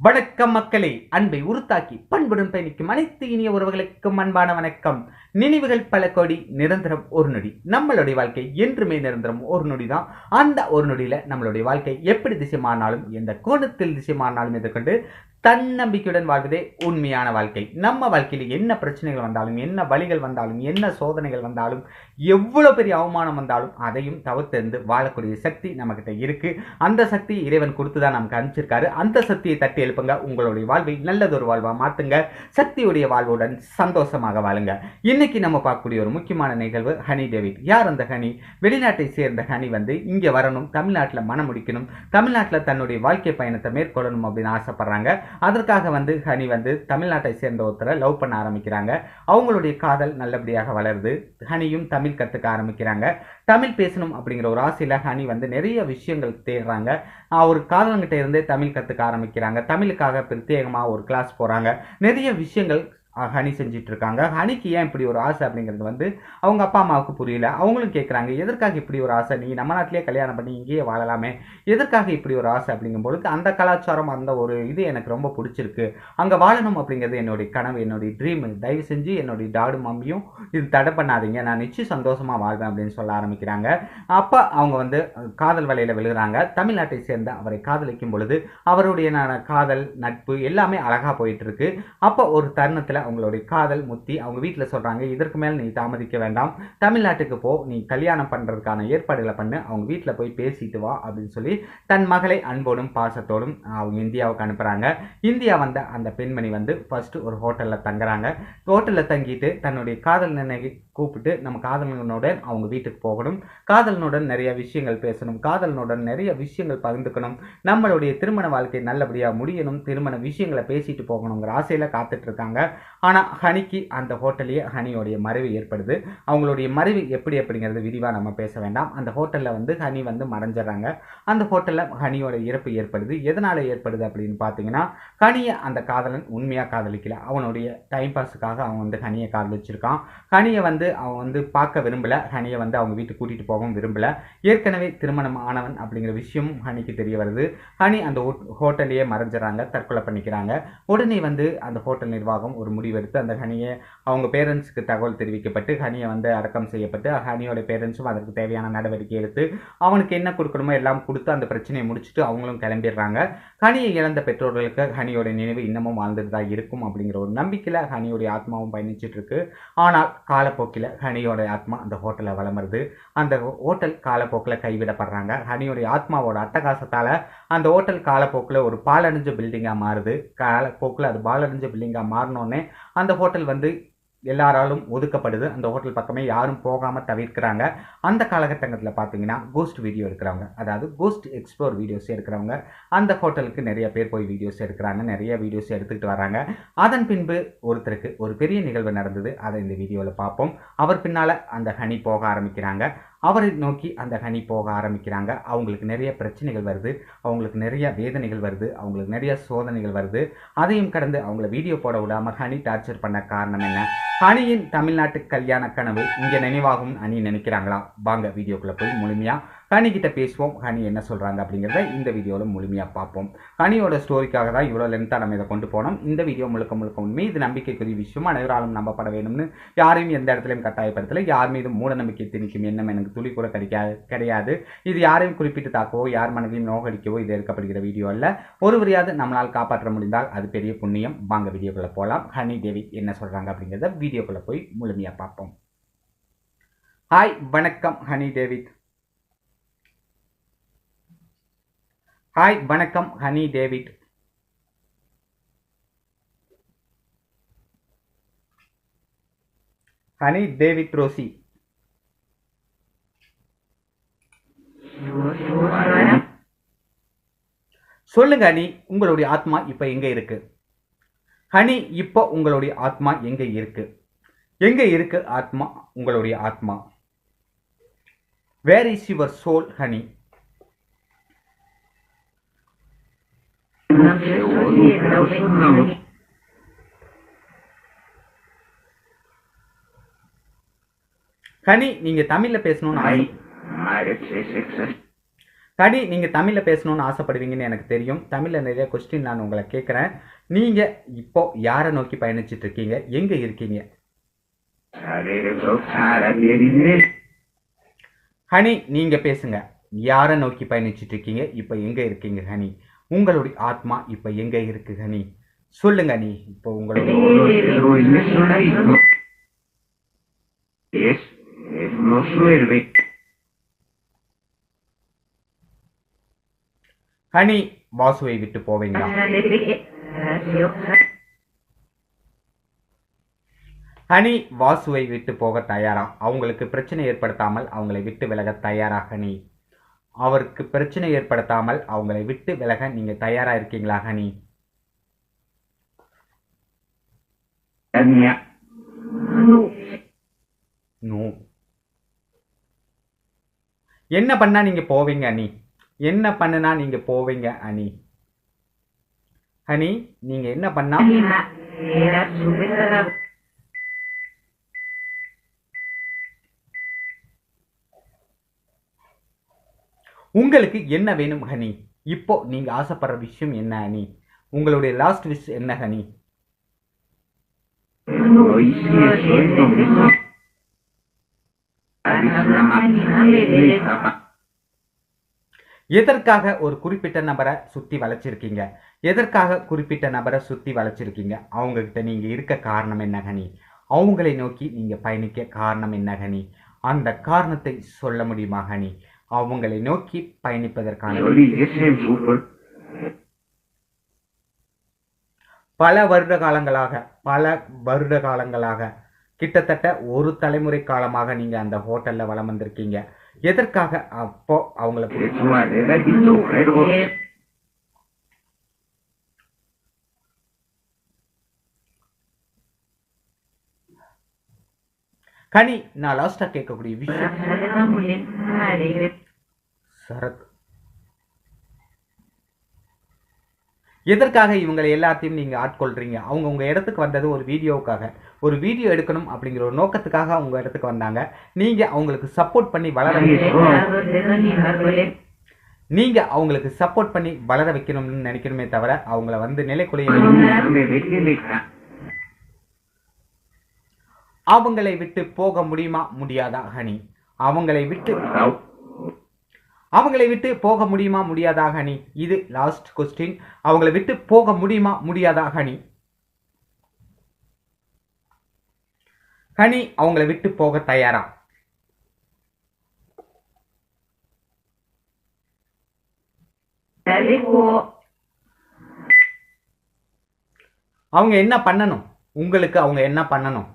வணக்கம் மக்களே அன்பை உருத்தாக்கி பண்புடன் பயணிக்கும் அனைத்து இனிய உறவுகளுக்கும் அன்பான வணக்கம். நினைவுகள் பல கோடி நிரந்தரம் ஒரு நொடி. நம்மளுடைய வாழ்க்கை என்றுமே நிரந்தரம் ஒரு நொடி தான் அந்த ஒரு நொடியில நம்மளுடைய வாழ்க்கை எப்படி திசை மாறினாலும் எந்த கோணத்தில் திசை மாறினாலும் எதிர்கொண்டு தன்னம்பிக்கையுடன் வாழ்வதே உண்மையான வாழ்க்கை. நம்ம வாழ்க்கையில் என்ன பிரச்சனைகள் வந்தாலும் என்ன வழிகள் வந்தாலும் என்ன சோதனைகள் வந்தாலும் எவ்வளோ பெரிய அவமானம் வந்தாலும் அதையும் தவிர்த்திருந்து வாழக்கூடிய சக்தி நம்மகிட்ட இருக்குது அந்த சக்தி இறைவன் கொடுத்து தான் நமக்கு அனுப்பிச்சிருக்காரு அந்த சக்தியை தட்டி எழுப்புங்க. உங்களுடைய வாழ்வை நல்லதொரு வாழ்வாக மாற்றுங்க சக்தியுடைய வாழ்வுடன் சந்தோஷமாக வாழுங்க. இன்னைக்கு நம்ம பார்க்கக்கூடிய ஒரு முக்கியமான நிகழ்வு ஹனி டேவிட். யார் அந்த ஹனி? வெளிநாட்டை சேர்ந்த ஹனி வந்து இங்கே வரணும் தமிழ்நாட்டில் மனம் முடிக்கணும் தமிழ்நாட்டில் தன்னுடைய வாழ்க்கை பயணத்தை மேற்கொள்ளணும் அப்படின்னு ஆசைப்பட்றாங்க. அதற்காக வந்து ஹனி வந்து தமிழ்நாட்டை சேர்ந்த ஒருத்தரை லவ் பண்ண ஆரம்பிக்கிறாங்க. அவங்களுடைய காதல் நல்லபடியாக வளருது. ஹனியும் தமிழ் கற்றுக்க ஆரம்பிக்கிறாங்க. தமிழ் பேசணும் அப்படிங்கிற ஒரு ஆசையில் ஹனி வந்து நிறைய விஷயங்கள் தேடுறாங்க. ஆஹ் ஒரு காதலங்கிட்ட இருந்தே தமிழ் கற்றுக்க ஆரம்பிக்கிறாங்க. தமிழுக்காக பிரத்யேகமாக ஒரு கிளாஸ் போகிறாங்க நிறைய விஷயங்கள் ஹனி செஞ்சுட்டு இருக்காங்க ஹனிக்கு ஏன் இப்படி ஒரு ஆசை அப்படிங்கிறது வந்து அவங்க அப்பா அம்மாவுக்கு புரியல. அவங்களும் கேட்குறாங்க எதற்காக இப்படி ஒரு ஆசை? நீ நம்ம நாட்டிலேயே கல்யாணம் பண்ணி இங்கேயே வாழலாமே. எதற்காக இப்படி ஒரு ஆசை? அப்படிங்கும்பொழுது அந்த கலாச்சாரம் அந்த ஒரு இது எனக்கு ரொம்ப பிடிச்சிருக்கு. அங்கே வாழணும் அப்படிங்கிறது என்னுடைய கனவு என்னுடைய ட்ரீம் தயவு செஞ்சு என்னுடைய டாடு மம்மியும் இது தடை பண்ணாதீங்க. நான் நிச்சயம் சந்தோஷமாக வாழ்வேன் அப்படின்னு சொல்ல ஆரம்பிக்கிறாங்க. அப்போ அவங்க வந்து காதல் வலையில் விழுகிறாங்க. தமிழ்நாட்டை சேர்ந்த அவரை காதலிக்கும் பொழுது அவருடைய காதல் நட்பு எல்லாமே அழகாக போயிட்டு இருக்கு அப்போ ஒரு தருணத்தில் அவங்களுடைய காதல் முத்தி அவங்க வீட்டில் சொல்கிறாங்க இதற்கு மேல் நீ தாமதிக்க வேண்டாம். தமிழ்நாட்டுக்கு போ. நீ கல்யாணம் பண்ணுறதுக்கான ஏற்பாடுகளை பண்ணு. அவங்க வீட்டில் போய் பேசிட்டு வா. அப்படின்னு சொல்லி தன் மகளை அன்போடும் பாசத்தோடும் அவங்க இந்தியாவுக்கு அனுப்புகிறாங்க இந்தியா வந்த அந்த பெண்மணி வந்து ஃபஸ்ட்டு ஒரு ஹோட்டலில் தங்குறாங்க. ஹோட்டலில் தங்கிட்டு தன்னுடைய காதல் நினைவு கூப்பிட்டு நம்ம காதலனுடன் அவங்க வீட்டுக்கு போகணும். காதலனுடன் நிறைய விஷயங்கள் பேசணும். காதலனுடன் நிறைய விஷயங்கள் பகிர்ந்துக்கணும். நம்மளுடைய திருமண வாழ்க்கை நல்லபடியாக முடியணும். திருமண விஷயங்களை பேசிட்டு போகணுங்கிற ஆசையில் காத்துட்ருக்காங்க ஆனால் ஹனிக்கு அந்த ஹோட்டல்லையே ஹனியோடைய மறைவு ஏற்படுது. அவங்களுடைய மறைவு எப்படி அப்படிங்கிறது விரிவாக நம்ம பேச வேண்டாம். அந்த ஹோட்டலில் வந்து ஹனி வந்து மறைஞ்சிடறாங்க. அந்த ஹோட்டலில் ஹனியோட இறப்பு ஏற்படுது. எதனால் ஏற்படுது அப்படின்னு பார்த்தீங்கன்னா ஹனியை அந்த காதலன் உண்மையாக காதலிக்கல. அவனுடைய டைம் பாஸுக்காக அவன் வந்து ஹனியை காதலிச்சிருக்கான். ஹனியை வந்து அவன் வந்து பார்க்க விரும்பலை. ஹனியை வந்து அவங்க வீட்டுக்கு கூட்டிகிட்டு போகவும் விரும்பலை. ஏற்கனவே திருமணம் ஆனவன் அப்படிங்கிற விஷயமும் ஹனிக்கு தெரிய வருது. ஹனி அந்த ஹோட்- ஹோட்டலையே மறைஞ்சிடறாங்க. தற்கொலை பண்ணிக்கிறாங்க. உடனே வந்து அந்த ஹோட்டல் நிர்வாகம் ஒரு முடிவு முடிவெடுத்து அந்த ஹனியை அவங்க பேரண்ட்ஸுக்கு தகவல் தெரிவிக்கப்பட்டு ஹனியை வந்து அடக்கம் செய்யப்பட்டு ஹனியோட பேரண்ட்ஸும் அதற்கு தேவையான நடவடிக்கை எடுத்து அவனுக்கு என்ன கொடுக்கணுமோ எல்லாம் கொடுத்து அந்த பிரச்சனையை முடிச்சுட்டு அவங்களும் கிளம்பிடுறாங்க. ஹனியை இழந்த பெற்றோர்களுக்கு ஹனியோட நினைவு இன்னமும் வாழ்ந்துட்டு தான் இருக்கும் அப்படிங்கிற ஒரு நம்பிக்கையில் ஹனியோடைய ஆத்மாவும் பயணிச்சுட்டு இருக்கு. ஆனால் காலப்போக்கில் ஹனியோட ஆத்மா அந்த ஹோட்டலில் வளமுறது அந்த ஹோட்டல் காலப்போக்கில் கைவிடப்படுறாங்க. ஹனியோடைய ஆத்மாவோட அட்டகாசத்தால் அந்த ஹோட்டல் காலப்போக்கில் ஒரு பாலடைஞ்ச பில்டிங்காக மாறுது. காலப்போக்கில் அது பாலடைஞ்ச பில்டிங்காக மாறினோடனே அந்த ஹோட்டல் வந்து எல்லாராலும் ஒதுக்கப்படுது. அந்த ஹோட்டல் பக்கமே யாரும் போகாமல் தவிர்க்கிறாங்க. அந்த காலகட்டத்தில் பார்த்தீங்கன்னா கோஸ்ட் வீடியோ எடுக்கிறவங்க அதாவது கோஸ்ட் எக்ஸ்ப்ளோர் வீடியோஸ் எடுக்கிறவங்க அந்த ஹோட்டலுக்கு நிறைய பேர் போய் வீடியோஸ் எடுக்கிறாங்க நிறைய வீடியோஸ் எடுத்துக்கிட்டு வராங்க. அதன் பின்பு ஒருத்தருக்கு ஒரு பெரிய நிகழ்வு நடந்தது. அதை இந்த வீடியோவில் பார்ப்போம். அவர் பின்னால் அந்த ஹனி போக ஆரம்பிக்கிறாங்க. அவரை நோக்கி அந்த ஹனி போக ஆரம்பிக்கிறாங்க. அவங்களுக்கு நிறைய பிரச்சனைகள் வருது. அவங்களுக்கு நிறைய வேதனைகள் வருது. அவங்களுக்கு நிறைய சோதனைகள் வருது. அதையும் கடந்து அவங்கள வீடியோ போட விடாமல் ஹனி டார்ச்சர் பண்ண காரணம் என்ன? ஹனியின் தமிழ்நாட்டு கல்யாண கனவு இங்கே நினைவாகும் ஹனி நினைக்கிறாங்களா? வாங்க வீடியோக்குள்ளே போய் முழுமையாக ஹனி கிட்ட பேசுவோம். ஹனி என்ன சொல்கிறாங்க அப்படிங்கிறத இந்த வீடியோவில் முழுமையாக பார்ப்போம். ஹனியோட ஸ்டோரிக்காக தான் இவ்வளோ லென்த்தாக நம்ம இதை கொண்டு போனோம். இந்த வீடியோ முழுக்க முழுக்க உண்மை இது நம்பிக்கைக்குரிய விஷயம் அனைவராலும் நம்பப்பட வேணும்னு யாரையும் எந்த இடத்துலையும் கட்டாயப்படுத்தலை. யார் மீதும் மூட நம்பிக்கை திணிக்கும் எண்ணம் எனக்கு துளி கூட கிடைக்காது கிடையாது. இது யாரையும் குறிப்பிட்டு தாக்கவோ யார் மனதையும் நோகடிக்கவோ இது எடுக்கப்படுகிற வீடியோ அல்ல. ஒருவரையாவது நம்மளால் காப்பாற்ற முடிந்தால் அது பெரிய புண்ணியம். வாங்க வீடியோக்குள்ளே போகலாம் ஹனி தேவி என்ன சொல்கிறாங்க அப்படிங்கிறத வீடியோக்குள்ளே போய் முழுமையாக பார்ப்போம். ஹாய் வணக்கம். ஹனி டேவிட் ஹாய் வணக்கம் Honey David. Honey David Rosie. சொல்லுங்க ஹனி உங்களுடைய ஆத்மா இப்போ எங்க இருக்கு? ஹனி இப்போ உங்களுடைய ஆத்மா எங்க இருக்கு? எங்க இருக்கு ஆத்மா? உங்களுடைய ஆத்மா. Where is your soul Honey? Honey நீங்க தமிழ்ல பேசணும்னு ஆசை. கனி நீங்க தமிழ்ல பேசணும்னு ஆசைப்படுவீங்கன்னு எனக்கு தெரியும். தமிழ்ல நிறைய கொஸ்டின் நான் உங்களை கேட்குறேன். நீங்க இப்போ யாரை நோக்கி பயணிச்சிட்டு இருக்கீங்க? எங்க இருக்கீங்க. ஹனி நீங்க பேசுங்க. யாரை நோக்கி பயணிச்சிட்டு இருக்கீங்க? இப்போ எங்க இருக்கீங்க ஹனி உங்களுடைய ஆத்மா இப்போ எங்க இருக்கு ஹனி சொல்லுங்க நீ இப்போ உங்களுடைய es no. ஹனி வாசுவை விட்டு போவீங்களா? ஹனி வாசுவை விட்டு போக தயாரா? அவங்களுக்கு பிரச்சனை ஏற்படுத்தாமல் அவங்களை விட்டு விலக தயாரா ஹனி அவருக்கு பிரச்சனை ஏற்படுத்தாமல் அவங்களை விட்டு விலக நீங்க தயாரா இருக்கீங்களா ஹனி? என்ன பண்ணா நீங்க போவீங்க அனி என்ன பண்ணுனா நீங்க போவீங்க அனி ஹனி நீங்க என்ன பண்ணா? உங்களுக்கு என்ன வேணும் ஹனி? இப்போ நீங்க ஆசைப்படுற விஷயம் என்ன ஹனி? உங்களுடைய லாஸ்ட் விஷ் என்ன ஹனி? எதற்காக ஒரு குறிப்பிட்ட நபரை சுத்தி வளைச்சிருக்கீங்க எதற்காக குறிப்பிட்ட நபரை சுத்தி வளைச்சிருக்கீங்க அவங்க கிட்ட நீங்க இருக்க காரணம் என்ன ஹனி? அவங்களை நோக்கி நீங்க பயணிக்க காரணம் என்ன ஹனி? அந்த காரணத்தை சொல்ல முடியுமா ஹனி? அவங்களை நோக்கி பயணிப்பதற்கான பல வருட காலங்களாக பல வருட காலங்களாக கிட்டத்தட்ட ஒரு தலைமுறை காலமாக நீங்க அந்த ஹோட்டல்ல வலம் வந்திருக்கீங்க. எதற்காக அப்போ அவங்கள கனி நான் லாஸ்டா கேட்கக்கூடிய விஷயம். சரத். எதற்காக இவங்களை எல்லாத்தையும் நீங்க ஆட்கொள்றீங்க? அவங்க உங்க இடத்துக்கு வந்தது ஒரு வீடியோவுக்காக. ஒரு வீடியோ எடுக்கணும் அப்படிங்கிற ஒரு நோக்கத்துக்காக உங்க இடத்துக்கு வந்தாங்க. நீங்க அவங்களுக்கு சப்போர்ட் பண்ணி வளர நீங்க அவங்களுக்கு சப்போர்ட் பண்ணி வளர வைக்கணும்னு நினைக்கணுமே தவிர அவங்கள வந்து நிலைக்குலைய அவங்களை விட்டு போக முடியுமா? முடியாதா ஹனி? அவங்களை விட்டு அவங்களை விட்டு போக முடியுமா? முடியாதா ஹனி? இது லாஸ்ட் கொஸ்டின் அவங்களை விட்டு போக முடியுமா? முடியாதா ஹனி? ஹனி அவங்களை விட்டு போக தயாரா? அவங்க என்ன பண்ணணும்? உங்களுக்கு அவங்க என்ன பண்ணணும்?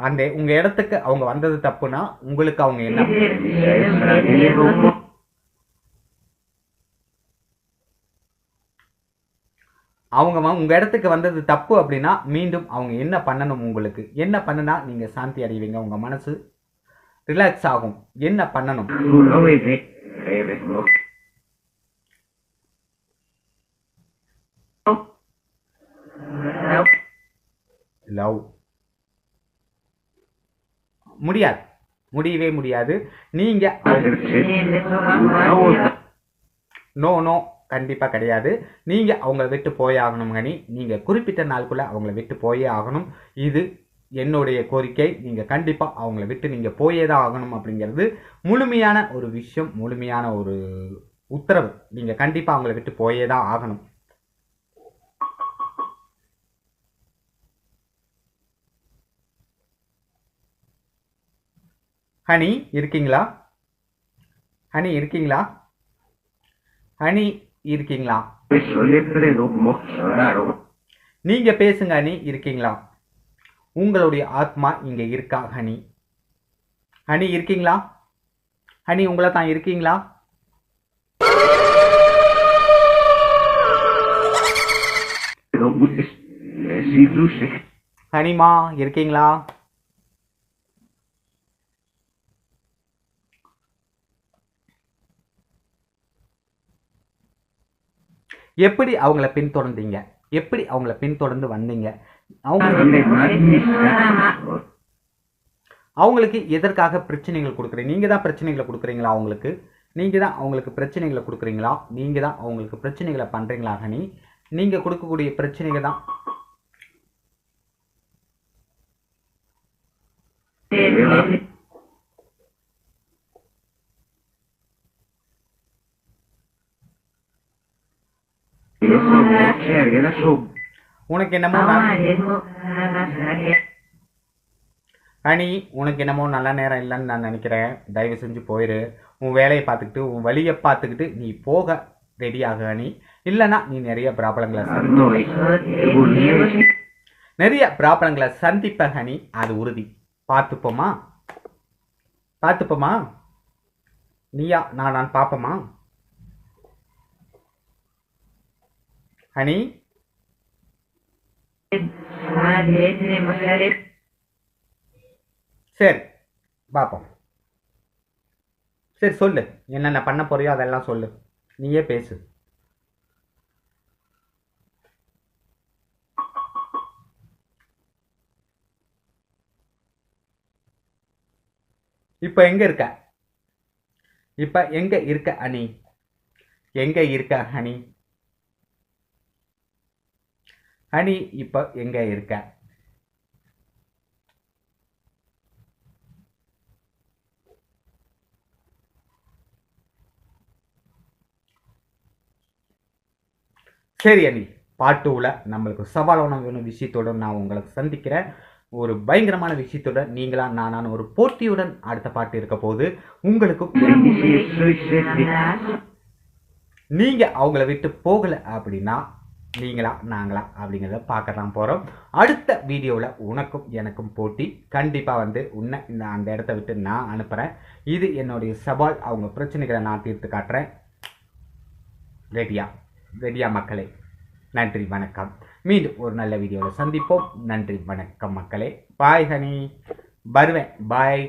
அந்த உங்க இடத்துக்கு அவங்க வந்தது தப்புனா உங்களுக்கு அவங்க என்ன? அவங்க உங்கள் உங்க இடத்துக்கு வந்தது தப்பு அப்படின்னா மீண்டும் அவங்க என்ன பண்ணணும் உங்களுக்கு? என்ன பண்ணுனா நீங்க சாந்தி அடைவீங்க உங்க மனசு ரிலாக்ஸ் ஆகும். என்ன பண்ணணும்? லவ் முடியாது. முடியவே முடியாது. நீங்க நோ நோ கண்டிப்பா கிடையாது. நீங்க அவங்கள விட்டு போயே ஆகணும் கனி நீங்க குறிப்பிட்ட நாளுக்குள்ள அவங்கள விட்டு போயே ஆகணும். இது என்னுடைய கோரிக்கை. நீங்க கண்டிப்பா அவங்கள விட்டு நீங்க போயே தான் ஆகணும் அப்படிங்கிறது முழுமையான ஒரு விஷயம் முழுமையான ஒரு உத்தரவு. நீங்க கண்டிப்பா அவங்கள விட்டு போயே தான் ஆகணும். ஹனி இருக்கீங்களா? ஹனி இருக்கீங்களா? ஹனி இருக்கீங்களா? நீங்க பேசுங்க ஹனி இருக்கீங்களா? உங்களுடைய ஆத்மா இங்க இருக்கா ஹனி? ஹனி இருக்கீங்களா? ஹனி உங்களை தான் இருக்கீங்களா? ஹனிமா இருக்கீங்களா? எப்படி அவங்கள பின்தொடர்ந்தீங்க? எப்படி அவங்கள பின்தொடர்ந்து வந்தீங்க? அவங்க அவங்களுக்கு எதற்காக பிரச்சனைகள் கொடுக்குறீங்க? நீங்க தான் பிரச்சனைகளை கொடுக்குறீங்களா அவங்களுக்கு? நீங்கள் தான் அவங்களுக்கு பிரச்சனைகளை கொடுக்குறீங்களா? நீங்கள் தான் அவங்களுக்கு பிரச்சனைகளை பண்ணுறீங்களா ஹனி? நீங்கள் கொடுக்கக்கூடிய பிரச்சனைகள் தான். உனக்கு என்னமோ அனி உனக்கு என்னமோ நல்ல நேரம் இல்லைன்னு நான் நினைக்கிறேன். தயவு செஞ்சு போயிரு. உன் வேலையை பார்த்துக்கிட்டு உன் வழியை பார்த்துக்கிட்டு நீ போக ரெடியாக அணி இல்லைன்னா நீ நிறைய ப்ராப்ளங்களை நிறைய ப்ராப்ளங்களை சந்திப்ப ஹனி அது உறுதி. பார்த்துப்போமா? பார்த்துப்போமா? நீயா நான் நான் பார்ப்போமா? ஹனி சரி பார்ப்போம் சரி சொல்லு. என்னென்ன பண்ண போறியோ அதெல்லாம் சொல்லு. நீயே பேசு. இப்போ எங்க இருக்க? இப்ப எங்க இருக்க அணி? எங்க இருக்க அணி? ஹனி இப்ப எங்க இருக்க? சரி அனி பாட்டு உள்ள நம்மளுக்கு சவாலான ஒரு விஷயத்தோட நான் உங்களுக்கு சந்திக்கிறேன். ஒரு பயங்கரமான விஷயத்தோட நீங்களா நானான ஒரு போட்டியுடன் அடுத்த பாட்டு இருக்க போது உங்களுக்கும் நீங்க அவங்கள விட்டு போகல அப்படின்னா நீங்களா நாங்களா அப்படிங்கிறத பார்க்கலாம் போகிறோம் அடுத்த வீடியோவில் உனக்கும் எனக்கும் போட்டி. கண்டிப்பாக வந்து உன்னை இந்த அந்த இடத்த விட்டு நான் அனுப்புகிறேன் இது என்னுடைய சவால். அவங்க பிரச்சனைகளை நான் தீர்த்து காட்டுறேன். ரெடியா? ரெடியா மக்களே? நன்றி வணக்கம். மீண்டும் ஒரு நல்ல வீடியோவில் சந்திப்போம். நன்றி வணக்கம் மக்களே. பாய் ஹனி வருவேன். பாய்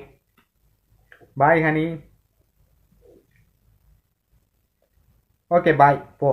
பாய் ஹனி ஓகே பாய் போ.